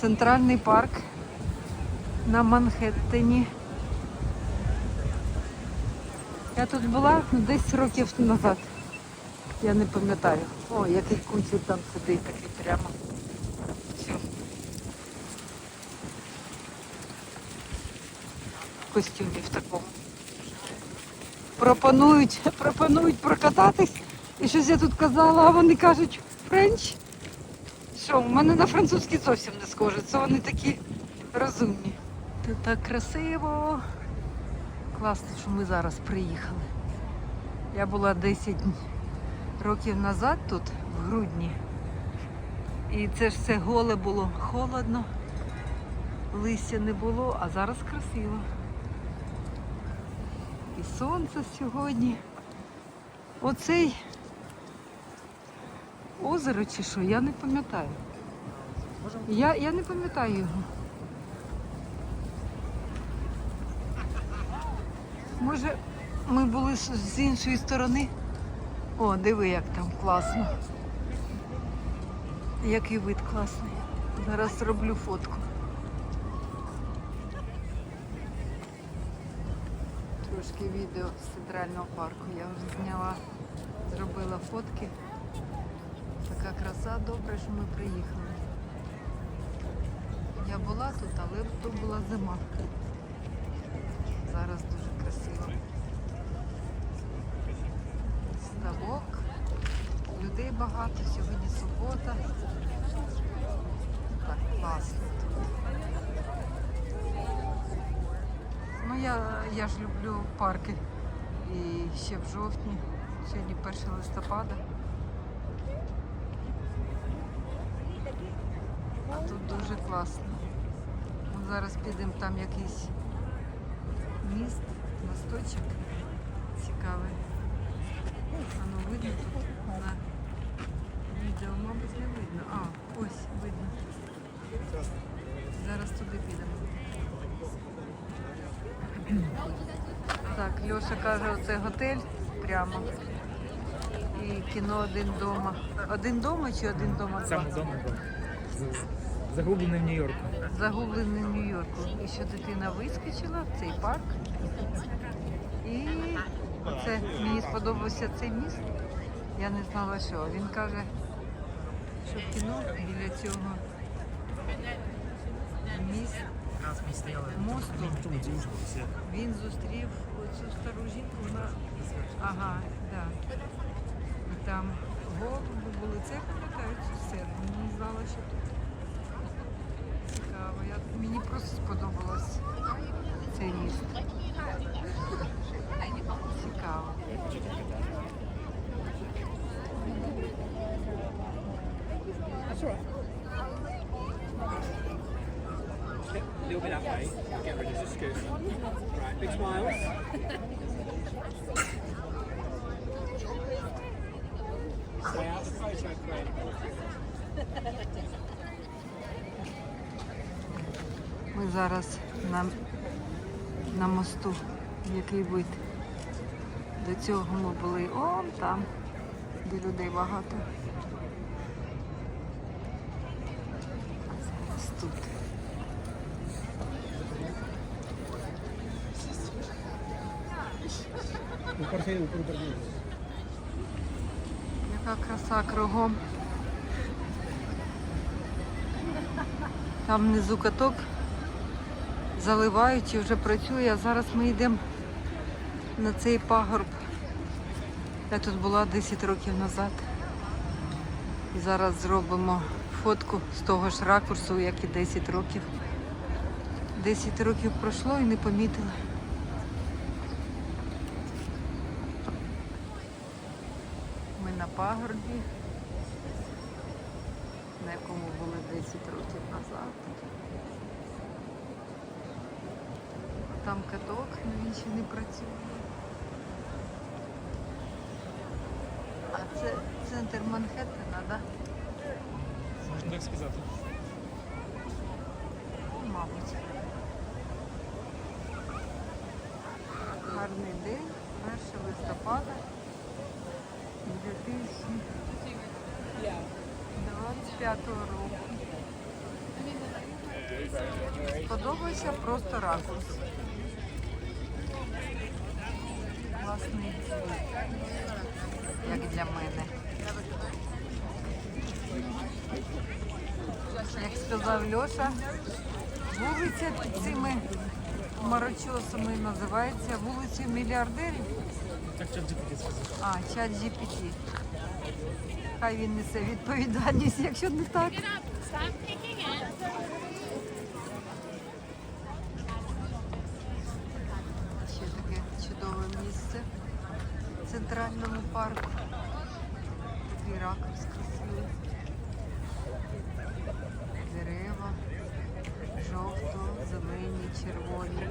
Центральний парк на Манхеттені. Я тут була ну, десь років назад. Я не пам'ятаю. О, який кучер там сидить такий прямо. Все. В костюмі в такому. Пропонують, пропонують прокататись. І щось я тут казала, а вони кажуть френч. Що, в мене на французький зовсім не схоже. Це вони такі розумні. Тут так красиво. Класно, що ми зараз приїхали. Я була 10 років назад тут, в грудні. І це ж все голе було холодно, листя не було, а зараз красиво. І сонце сьогодні. Оцей озеро чи що, я не пам'ятаю. Я, я не пам'ятаю його. Може, ми були з іншої сторони. О, диви, як там класно. Який вид класний. Зараз зроблю фотку. Трошки відео з центрального парку. Я вже зняла, зробила фотки. Така краса, добре, що ми приїхали. Я була тут, але тут була зима. Зараз дуже красиво. Ставок. Людей багато, сьогодні субота. Так, класно тут. Ну я, я ж люблю парки. І ще в жовтні, сьогодні 1 листопада. А тут дуже класно. Зараз підемо там якийсь міст, мосточок цікавий. Воно видно тут на відео, мабуть, не видно. А, ось видно. Зараз туди підемо. Так, Льоша каже, оце готель прямо. І кіно один дома. Один дома чи один дома? Саме дома. Загублений в Нью-Йорку. загублений в Нью-Йорку. І що дитина вискочила в цей парк. І оце мені сподобався цей міст. Я не знала, що. Він каже, що в кіно біля цього міст Мосту. все. він зустрів оцю стару жінку. Вона... Ага, так. Да. І там голуби були. Це я пам'ятаю цю сцену. Не знала, що тут. Цікаво. Я... Мені просто сподобалось цей міст. Цікаво. Step a little bit that way. Get rid of the scoop. Right, big smiles. Stay out of the photo frame. Зараз на, на мосту. Який вид. До цього ми були он там, де людей багато. Зараз тут. Яка краса кругом. Там внизу каток заливають і вже працює, а зараз ми йдемо на цей пагорб. Я тут була 10 років назад. І зараз зробимо фотку з того ж ракурсу, як і 10 років. 10 років пройшло і не помітили. Ми на пагорбі, на якому були 10 років назад. Там каток, але він ще не працює. А це центр Манхеттена, так? Можна так сказати. Ну, Мабуть. Гарний день, 1 листопада 2025 року. Сподобався просто ракурс. Класний, як для мене. Як сказав Льоша, вулиця під цими марочосами називається вулицею мільярдерів. А, чат GPT. Хай він несе відповідальність, якщо не так. Центральному парку. Такий ракурс красивий. Дерева, жовто, зелені, червоні.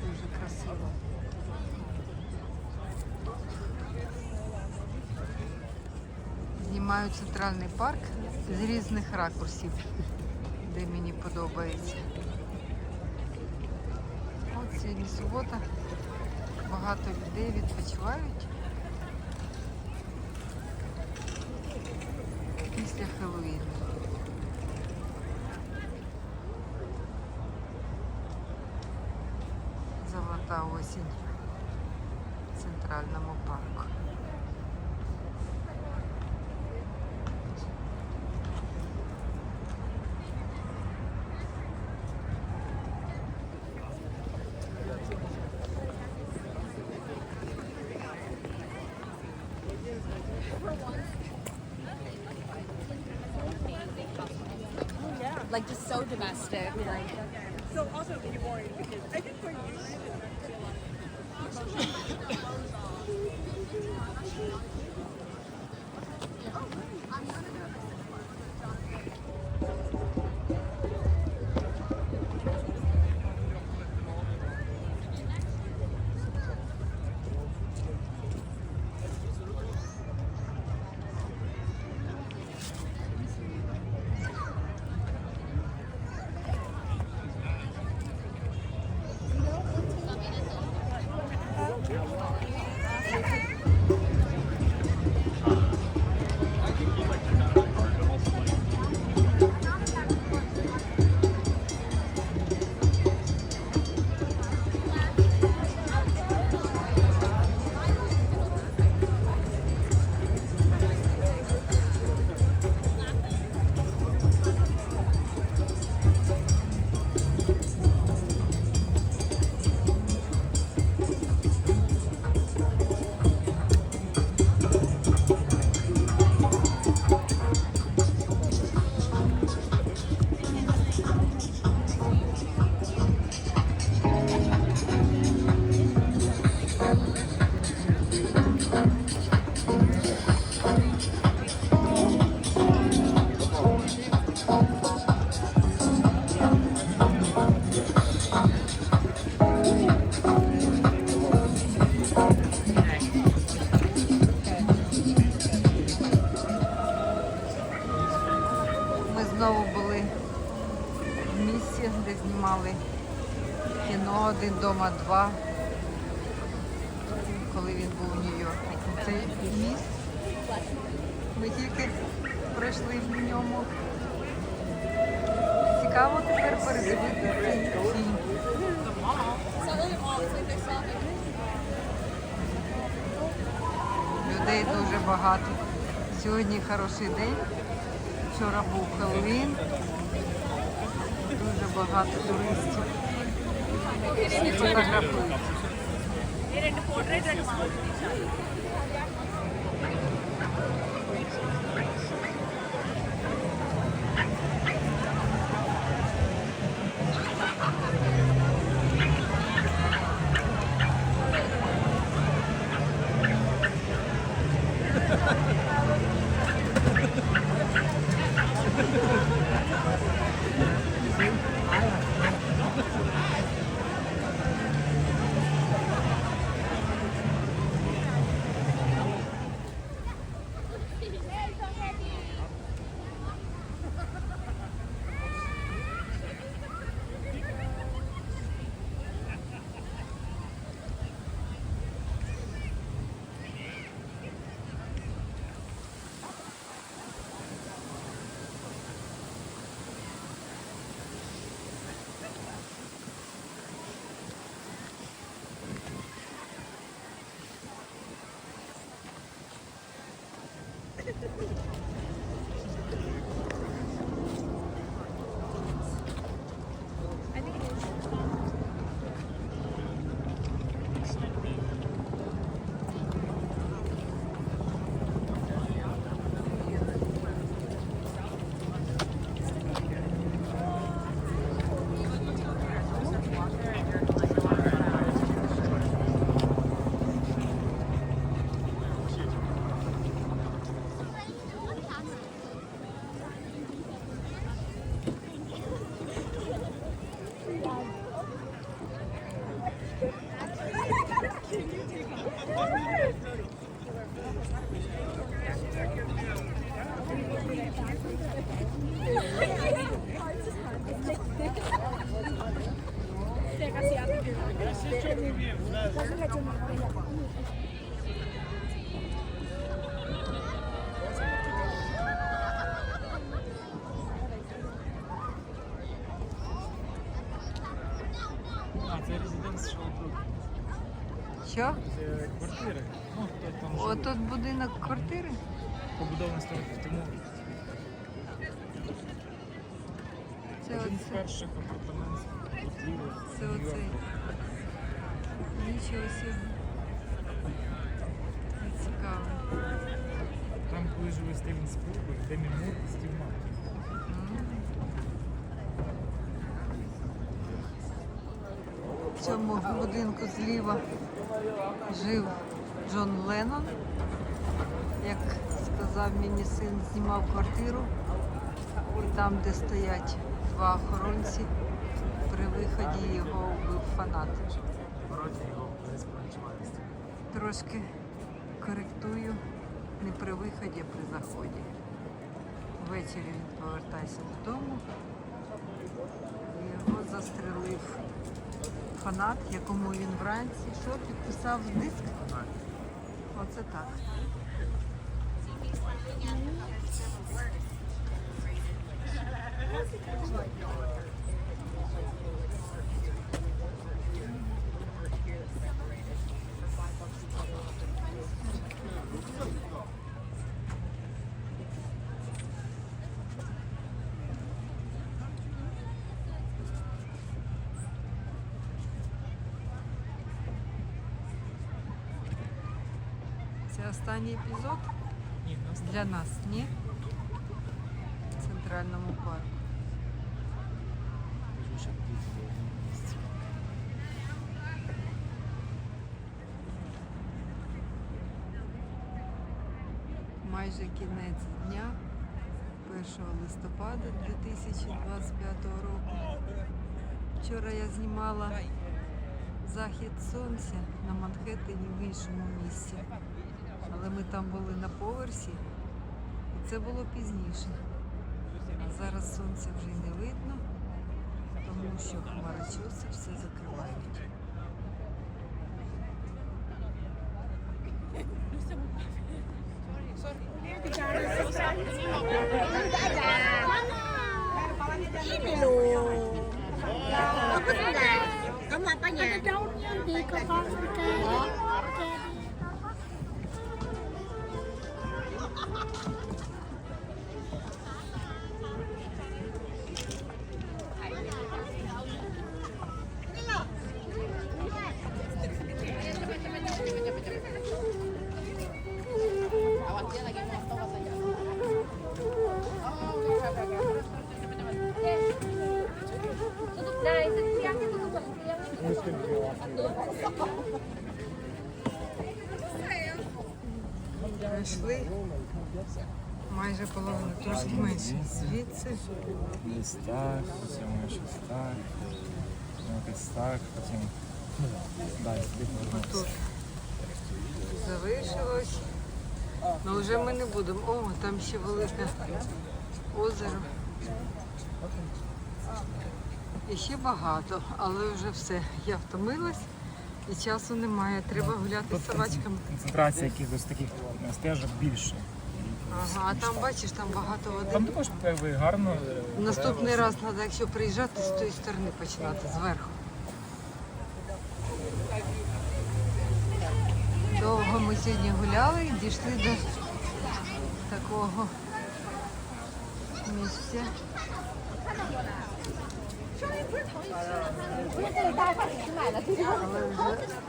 Дуже красиво. Знімаю центральний парк з різних ракурсів, де мені подобається. От сьогодні субота. Багато людей відпочивають після Хеллоуіну. Золота осінь в центральному парку. Like just so domestic. Like So also be worried because I think for you, пройшли в ньому. Цікаво тепер передивитися. Людей дуже багато. Сьогодні хороший день. Вчора був Хеллоуін. Дуже багато туристів. Всі фотографують. А, це резиденс Шоупрук. Що? Це квартири. Ну, хто там живе. Отут будинок квартири? Побудований 100 років тому. Це Один з оце. перших апартаментів будівель Це Нью-Йорку. оцей. Нічого собі. Цікаво. Там, коли живе Стівен Спілберг, Демі Мур і Стів Маркін. В цьому будинку зліва жив Джон Леннон. Як сказав мені син, знімав квартиру. І там, де стоять два охоронці, при виході його вбив фанат. Трошки коректую не при виході, а при заході. Ввечері він повертається додому. Його застрелив фанат, якому він вранці що підписав диск. Оце так. Це останній епізод для нас, ні? В центральному парку. Майже кінець дня 1 листопада 2025 року. Вчора я знімала захід сонця на Манхеттені в іншому місці. Але ми там були на поверсі, і це було пізніше. А зараз сонця вже й не видно, тому що хмарочоси все закривають. Kamu Nice, it's young, it's a little bit young. Пройшли майже половину, трошки менше. Звідси Десь так, потім щось так, якось так, потім далі сюди повернутися. тут залишилось. Ну вже ми не будемо. О, там ще велике озеро. І ще багато, але вже все. Я втомилась і часу немає. Треба гуляти з собачками. Концентрація якихось таких стежок більше. Ага, а там бачиш, там багато води. Там також гарно. е, Наступний раз треба, якщо приїжджати, з тої сторони починати, зверху. Довго ми сьогодні гуляли і дійшли до такого місця.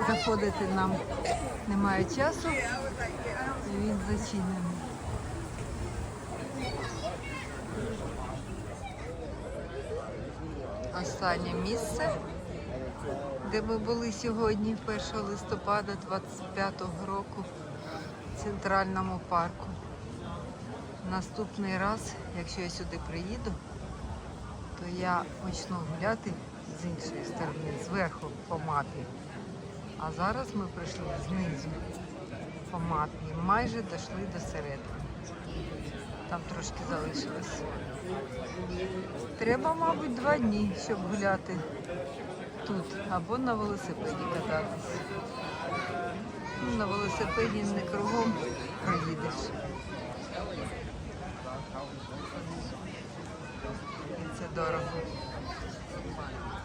Заходити нам немає часу, і він зачинений. останнє місце, де ми були сьогодні, 1 листопада 25 року в центральному парку. Наступний раз, якщо я сюди приїду, то я почну гуляти з іншої сторони, зверху по мапі. А зараз ми прийшли знизу по мапі. Майже дійшли до середини. Там трошки залишилось. Треба, мабуть, два дні, щоб гуляти тут або на велосипеді кататись. Ну, на велосипеді не кругом проїдеш. І це дорого.